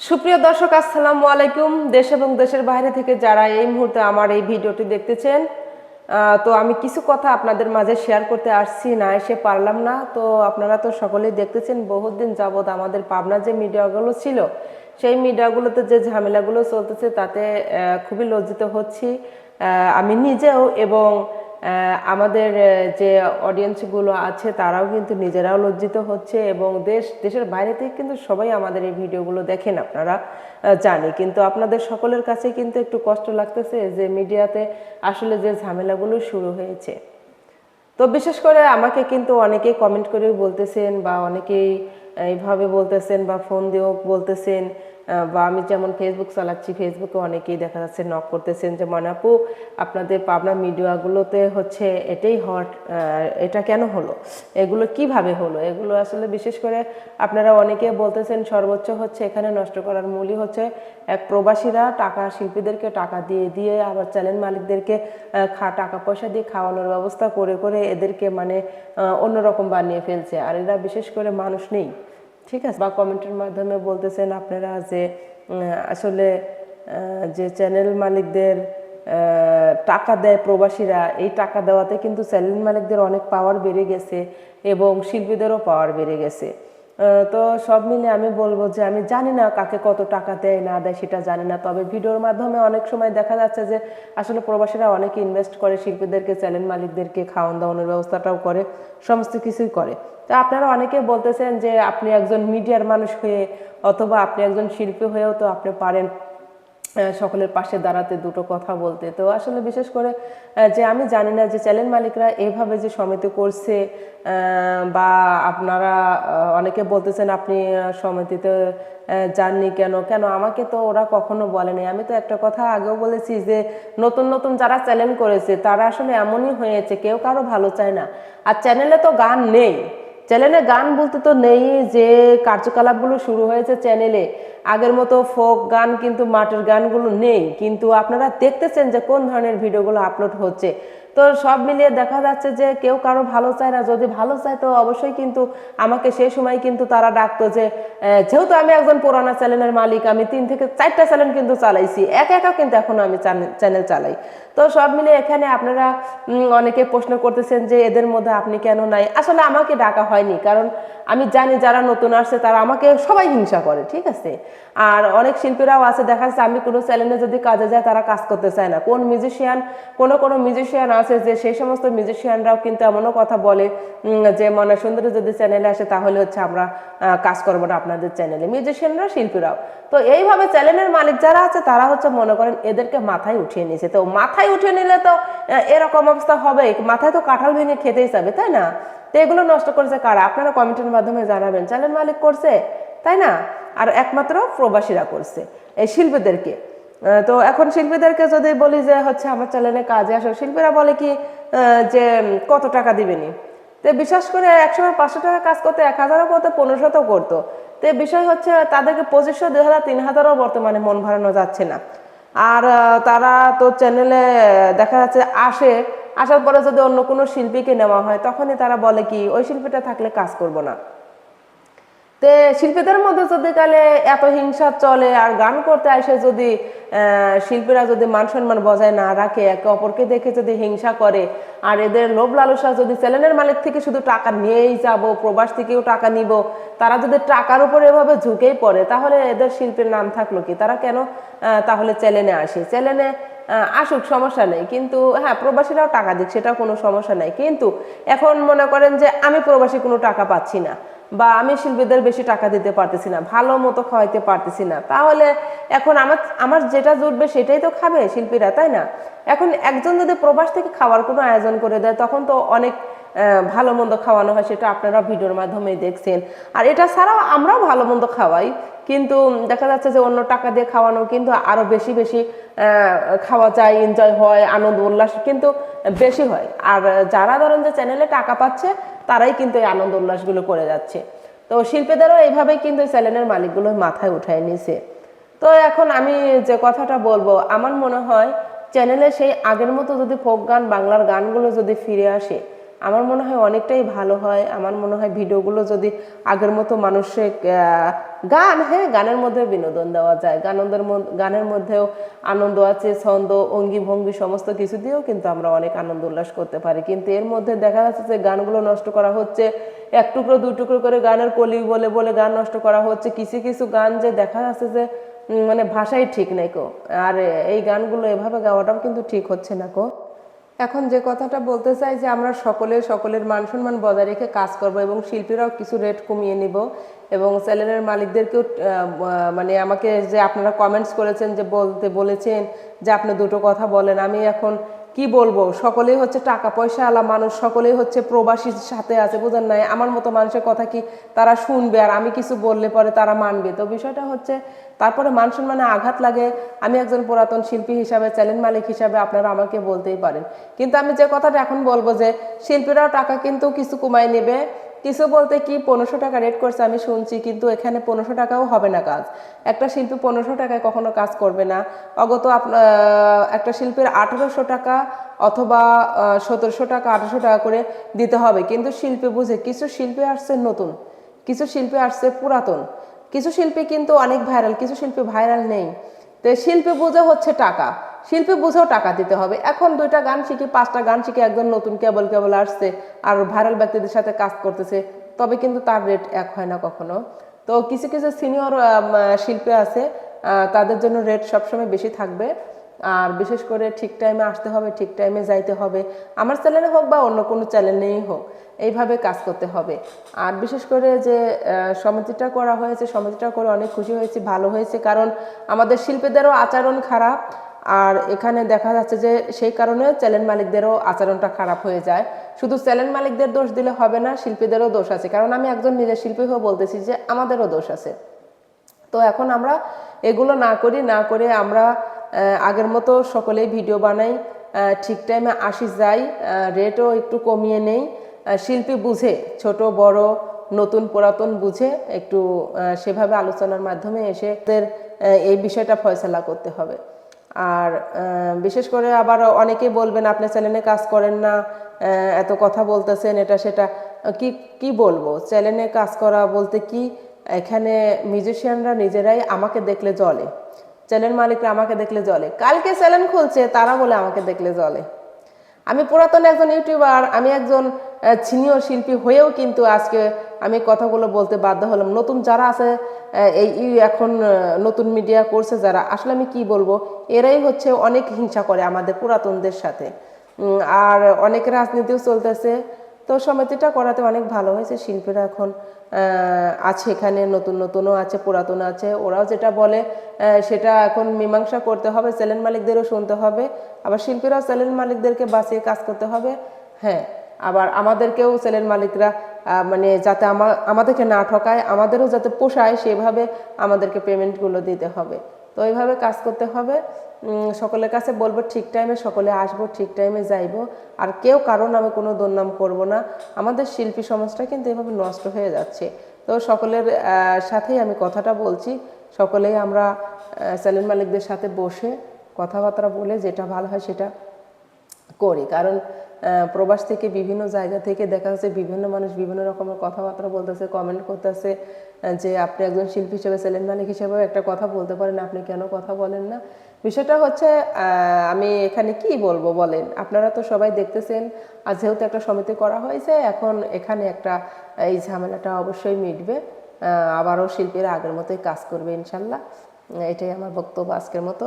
সুপ্রিয় দর্শক, আসসালামু আলাইকুম। দেশ এবং দেশের বাইরে থেকে যারা এই মুহূর্তে আমার এই ভিডিওটি দেখতেছেন তো আমি কিছু কথা আপনাদের মাঝে শেয়ার করতে আসছি না, এসে পারলাম না। তো আপনারা তো সকলেই দেখতেছেন বহুত দিন যাবৎ আমাদের পাবনা যে মিডিয়াগুলো ছিল, সেই মিডিয়াগুলোতে যে ঝামেলাগুলো চলতেছে, তাতে খুবই লজ্জিত হচ্ছি। আমি নিজেও এবং আমাদের যে অডিয়েন্সগুলো আছে তারাও কিন্তু নিজেরাও লজ্জিত হচ্ছে এবং দেশ, দেশের বাইরে থেকে কিন্তু সবাই আমাদের এই ভিডিওগুলো দেখেন, আপনারা জানি কিন্তু আপনাদের সকলের কাছে কিন্তু একটু কষ্ট লাগতেছে যে মিডিয়াতে আসলে যে ঝামেলাগুলো শুরু হয়েছে। তো বিশেষ করে আমাকে কিন্তু অনেকেই কমেন্ট করেও বলতেছেন বা অনেকেই এইভাবে বলতেছেন বা ফোন দিয়েও বলতেছেন বা আমি যেমন ফেসবুক চালাচ্ছি ফেসবুকে অনেকেই দেখা যাচ্ছে নক করতেছেন যে মনাপু আপনাদের পাবনা মিডিয়াগুলোতে হচ্ছে এটাই হট এটা কেন হলো? এগুলো কীভাবে হলো? এগুলো আসলে বিশেষ করে আপনারা অনেকে বলতেছেন সর্বোচ্চ হচ্ছে এখানে নষ্ট করার মূলই হচ্ছে এক প্রবাসীরা টাকা, শিল্পীদেরকে টাকা দিয়ে দিয়ে আবার চ্যানেল মালিকদেরকে খা, টাকা পয়সা দিয়ে খাওয়ানোর ব্যবস্থা করে করে এদেরকে মানে অন্যরকম বানিয়ে ফেলছে। আর এরা বিশেষ করে মানুষ নেই। ঠিক আছে? বা কমেন্টের মাধ্যমে বলতেছেন আপনারা যে আসলে যে চ্যানেল মালিকদের টাকা দেয় প্রবাসীরা, এই টাকা দেওয়াতে কিন্তু চ্যানেল মালিকদের অনেক পাওয়ার বেড়ে গেছে এবং শিল্পীদেরও পাওয়ার বেড়ে গেছে। তো সব মিলে আমি বলব যে আমি জানি না কাকে কত টাকা দেয়, না দেয়, সেটা জানি না। তবে ভিডিওর মাধ্যমে অনেক সময় দেখা যাচ্ছে যে আসলে প্রবাসীরা অনেক ইনভেস্ট করে, শিল্পীদেরকে চ্যানেল মালিকদেরকে খাওয়ান দাওয়ানোর ব্যবস্থাটাও করে, সমস্ত কিছুই করে। তো আপনারা অনেকে বলতেছেন যে আপনি একজন মিডিয়ার মানুষ হয়ে অথবা আপনি একজন শিল্পী হয়েও তো আপনি পারেন। সকলের পাশে দাঁড়াতে দুটো কথা বলতে। তো আসলে বিশেষ করে যে আমি জানি না যে চ্যানেল মালিকরা এভাবে যে সমিতি করছে বা আপনারা অনেকে বলতেছেন আপনি সমিতিতে যাননি কেন? কেন? আমাকে তো ওরা কখনো বলেনি। আমি তো একটা কথা আগেও বলেছি যে নতুন নতুন যারা চ্যানেল করেছে, তারা আসলে এমনই হয়েছে, কেউ কারও ভালো চায় না। আর চ্যানেলে তো গান নেই। চ্যানেলে গান বলতে তো নেই যে কার্যকলাপগুলো শুরু হয়েছে চ্যানেলে। আগের মতো ফোক গান কিন্তু মাঠের গানগুলো নেই। কিন্তু আপনারা দেখতেছেন যে কোন ধরনের ভিডিওগুলো আপলোড হচ্ছে। তো সব মিলিয়ে দেখা যাচ্ছে যে কেউ কারও ভালো চায় না। যদি ভালো চায়, তো অবশ্যই কিন্তু আমাকে সেই সময় কিন্তু তারা ডাকতো যে যেহেতু আমি একজন পুরানা চ্যানেলের মালিক, আমি তিন থেকে চারটা চ্যানেল কিন্তু চালাইছি। একা একা কিন্তু এখনও আমি চ্যানেল চালাই। তো সব মিলে এখানে আপনারা অনেকে প্রশ্ন করতেছেন যে, এদের মধ্যে আপনি কেন নাই? আসলে আমাকে ডাকা হয়নি, কারণ আমি জানি যারা নতুন আসছে, তারা আমাকে সবাই হিংসা করে, ঠিক আছে? আর অনেক শিল্পীরাও আছে, দেখা যাচ্ছে আমি কোনো চ্যানেলে যদি কাজে যায় তারা কাজ করতে চায় না। কোন মিউজিশিয়ান কোনো কোনো মিউজিশিয়ান আছে যে সেই সমস্ত মিউজিশিয়ানরাও কিন্তু এমনও কথা বলে যে মনে সুন্দরী যদি চ্যানেলে আসে, তাহলে হচ্ছে আমরা কাজ করব না আপনাদের চ্যানেলে মিউজিশিয়ানরা শিল্পীরাও। তো এইভাবে চ্যানেলের মালিক যারা আছে, তারা হচ্ছে মনে করেন এদেরকে মাথায় উঠিয়ে নিয়েছে। তো মাথায় উঠিয়ে নিলে তো এরকম অবস্থা হবে। মাথায় তো কাঁঠাল ভেঙে খেতেই যাবে তাই না? তো এগুলো নষ্ট করেছে কারা? আপনারা কমেন্টের মাধ্যমে জানাবেন। চ্যানেল মালিক করছে, তাই না? আর একমাত্র প্রবাসীরা করছে, এই শিল্পীদেরকে। তো এখন শিল্পীদেরকে যদি বলি যে হচ্ছে আমার চ্যানেলে কাজে আসো, শিল্পীরা বলে কি যে কত টাকা দিবেনি? তো বিশ্বাস করে একসময় পাঁচশো টাকা কাজ করতে, এক হাজারও করতো পনেরোশোতেও করতো। তো বিষয় হচ্ছে তাদেরকে পঁচিশশো দুই হাজার, তিন হাজারও বর্তমানে মন ভরানো যাচ্ছে না। আর তারা তো চ্যানেলে দেখা যাচ্ছে আসে, আসার পরে যদি অন্য কোনো শিল্পীকে নেওয়া হয়, তখনই তারা বলে কি, ওই শিল্পীটা থাকলে কাজ করব না। তে শিল্পীদের মধ্যে যদি কালে এত হিংসা চলে আর গান করতে আসে যদি শিল্পীরা যদি মান সম্মান বজায় না রাখে, একে অপরকে দেখে যদি হিংসা করে, আর এদের লোভ লালসা যদি চ্যানেলের মালিক থেকে শুধু টাকা নিয়েই যাব, প্রবাস থেকেও টাকা নিব, তারা যদি টাকার উপর এভাবে ঝুঁকেই পড়ে, তাহলে এদের শিল্পীর নাম থাকল কি? তারা কেন তাহলে চ্যানেলে আসে? চ্যানেলে আসুক, সমস্যা নেই। কিন্তু হ্যাঁ প্রবাসীরাও টাকা দিক সেটা কোনো সমস্যা নাই। কিন্তু এখন মনে করেন যে, আমি প্রবাসী কোনো টাকা পাচ্ছি না। বা আমি শিল্পীদের বেশি টাকা দিতে পারতেছি না, ভালো মতো খাওয়াইতে পারতেছি না। তাহলে এখন আমার আমার যেটা জুটবে সেটাই তো খাবে শিল্পীরা, তাই না? এখন একজন যদি প্রবাস থেকে খাওয়ার কোনো আয়োজন করে দেয়, তখন তো অনেক ভালো মন্দ খাওয়ানো হয়, সেটা আপনারা ভিডিওর মাধ্যমে দেখছেন। আর এটা ছাড়াও আমরাও ভালো মন্দ খাওয়াই, কিন্তু দেখা যাচ্ছে যে অন্য টাকা দিয়ে খাওয়ানো কিন্তু আরও বেশি বেশি খাওয়া যায় এনজয় হয়, আনন্দ, উল্লাস কিন্তু বেশি হয়। আর যারা ধরেন যে চ্যানেলে টাকা পাচ্ছে, তারাই কিন্তু এই আনন্দ, উল্লাসগুলো করে যাচ্ছে। তো শিল্পীদেরও এইভাবেই কিন্তু চ্যানেলের মালিকগুলো মাথায় উঠায় নিছে। তো এখন আমি যে কথাটা বলব, আমার মনে হয় চ্যানেলে সেই আগের মতো যদি ফোক গান, বাংলার গানগুলো যদি ফিরে আসে আমার মনে হয় অনেকটাই ভালো হয়। আমার মনে হয় ভিডিওগুলো যদি আগের মতো মানুষের গান হ্যাঁ গানের মধ্যে বিনোদন দেওয়া যায়। গানন্দের গানের মধ্যেও আনন্দ আছে, ছন্দ, অঙ্গি ভঙ্গি সমস্ত কিছু দিয়েও কিন্তু আমরা অনেক আনন্দ উল্লাস করতে পারি। কিন্তু এর মধ্যে দেখা যাচ্ছে যে গানগুলো নষ্ট করা হচ্ছে, এক টুকরো, দুই টুকরো করে গানের কলি বলে বলে গান নষ্ট করা হচ্ছে, কিছু কিছু গান যে দেখা যাচ্ছে যে মানে ভাষাই ঠিক নাই কো আর, এই গানগুলো এভাবে গাওয়াটাও কিন্তু ঠিক হচ্ছে না কো এখন যে কথাটা বলতে চাই যে আমরা সকলে সকলের মান সম্মান বজায় রেখে কাজ করব এবং শিল্পীরাও কিছু রেট কমিয়ে নিব এবং চ্যানেলের মালিকদেরকেও মানে আমাকে যে আপনারা কমেন্টস করেছেন, যে বলতে বলেছেন যে আপনি দুটো কথা বলেন, আমি এখন কি বলব? সকলেই হচ্ছে টাকা পয়সা আলা মানুষ, সকলেই হচ্ছে প্রবাসীর সাথে আছে, বোঝেন নাই? আমার মতো মানুষের কথা কি তারা শুনবে? আর আমি কিছু বললে পরে তারা মানবে? তো বিষয়টা হচ্ছে তারপরে মান মানে আঘাত লাগে। আমি একজন পুরাতন শিল্পী হিসাবে চ্যালেঞ্জ মালিক হিসাবে আপনারা আমাকে বলতেই পারেন। কিন্তু আমি যে কথাটা এখন বলব যে, শিল্পীরাও টাকা কিন্তু কিছু কমায় নেবে। কিছু বলতে কি, পনেরোশো টাকা রেট করছে, আমি শুনছি, কিন্তু এখানে পনেরোশো টাকাও হবে না কাজ। একটা শিল্পী পনেরোশো টাকায় কখনো কাজ করবে না। অগত একটা শিল্পীর আঠেরোশো টাকা অথবা সতেরোশো টাকা, আঠারোশো টাকা করে দিতে হবে। কিন্তু শিল্পী বুঝে, কিছু শিল্পী আসছে নতুন, কিছু শিল্পী আসছে পুরাতন। কিছু শিল্পী কিন্তু অনেক ভাইরাল কিছু শিল্পী ভাইরাল নেই। তো শিল্পী বুঝে হচ্ছে টাকা। শিল্পী বুঝেও টাকা দিতে হবে। এখন দুইটা গান শিখি, পাঁচটা গান শিখে একজন নতুন কেবল কেবল আসছে আর ভাইরাল ব্যক্তিদের সাথে কাজ করতেছে, তবে কিন্তু তার রেট এক হয় না কখনো। তো কিছু কিছু সিনিয়র শিল্পী আছে তাদের জন্য রেট সবসময় বেশি থাকবে। আর বিশেষ করে ঠিক টাইমে আসতে হবে, ঠিক টাইমে যাইতে হবে। আমার চ্যানেলে হোক বা অন্য কোনো চ্যানেলেই হোক, এইভাবে কাজ করতে হবে। আর বিশেষ করে যে সমিতিটা করা হয়েছে সমিতিটা করে অনেক খুশি হয়েছি, ভালো হয়েছে। কারণ আমাদের শিল্পীদেরও আচরণ খারাপ আর এখানে দেখা যাচ্ছে যে সেই কারণে চ্যানেল মালিকদেরও আচরণটা খারাপ হয়ে যায়। শুধু চ্যানেল মালিকদের দোষ দিলে হবে না, শিল্পীদেরও দোষ আছে। কারণ আমি একজন নিজের শিল্পী হয়ে বলতেছি যে আমাদেরও দোষ আছে। তো এখন আমরা এগুলো না করি, না করে আমরা আগের মতো সকলেই ভিডিও বানাই। ঠিক টাইমে আসি, যাই। রেটও একটু কমিয়ে নেই। শিল্পী বুঝে, ছোট, বড়, নতুন, পুরাতন বুঝে একটু সেভাবে আলোচনার মাধ্যমে এসে এই বিষয়টা ফয়সলা করতে হবে। আর বিশেষ করে আবার অনেকেই বলবেন, আপনি চ্যানেলে কাজ করেন না এত কথা বলতেছেন, এটা সেটা। কি কি বলব? চ্যানেলে কাজ করা বলতে কি, এখানে মিউজিশিয়ানরা নিজেরাই আমাকে দেখলে জলে। চ্যানেল মালিকরা আমাকে দেখলে জলে। কালকে চ্যানেল খুলছে, তারা বলে আমাকে দেখলে জলে। আমি পুরাতন একজন ইউটিউবার, আমি একজন সিনিয়র শিল্পী হয়েও কিন্তু আজকে আমি কথাগুলো বলতে বাধ্য হলাম। নতুন যারা আছে এই এখন নতুন মিডিয়া করছে যারা, আসলে আমি কি বলব? এরাই হচ্ছে অনেক হিংসা করে আমাদের পুরাতনদের সাথে। আর অনেক রাজনীতিও চলতেছে। তো সমিতিটা করাতে অনেক ভালো হয়েছে। শিল্পীরা এখন আছে এখানে, নতুন নতুনও আছে পুরাতন আছে। ওরাও যেটা বলে সেটা এখন মীমাংসা করতে হবে চ্যানেল মালিকদেরও শুনতে হবে। আবার শিল্পীরাও চ্যানেল মালিকদেরকে বাঁচিয়ে কাজ করতে হবে। হ্যাঁ আবার আমাদেরকেও চ্যানেল মালিকরা মানে যাতে আমাদেরকে না ঠকায়, আমাদেরও যাতে পোষায়, সেভাবে আমাদেরকে পেমেন্টগুলো দিতে হবে। তো এইভাবে কাজ করতে হবে। সকলের কাছে বলব ঠিক টাইমে সকলে আসব, ঠিক টাইমে যাইবো। আর কেউ কারণ আমি কোনো দুর্নাম করব না। আমাদের শিল্পী সমাজটা কিন্তু এভাবে নষ্ট হয়ে যাচ্ছে। তো সকলের সাথেই আমি কথাটা বলছি। সকলেই আমরা চ্যানেল মালিকদের সাথে বসে কথাবার্তা বলে যেটা ভালো হয় সেটা করি। কারণ প্রবাস থেকে বিভিন্ন জায়গা থেকে দেখা যাচ্ছে বিভিন্ন মানুষ বিভিন্ন রকমের কথাবার্তা বলতেছে কমেন্ট করতেছে যে আপনি একজন শিল্পী হিসেবে সেলেন মালিক হিসেবেও একটা কথা বলতে পারেন, আপনি কেন কথা বলেন না? বিষয়টা হচ্ছে আমি এখানে কি বলব বলেন? আপনারা তো সবাই দেখতেছেন, আর যেহেতু একটা সমিতি করা হয়েছে, এখন এখানে একটা, এই ঝামেলাটা অবশ্যই মিটবে। আবারও শিল্পীরা আগের মতোই কাজ করবে ইনশাল্লাহ। এটাই আমার বক্তব্য আজকের মতো।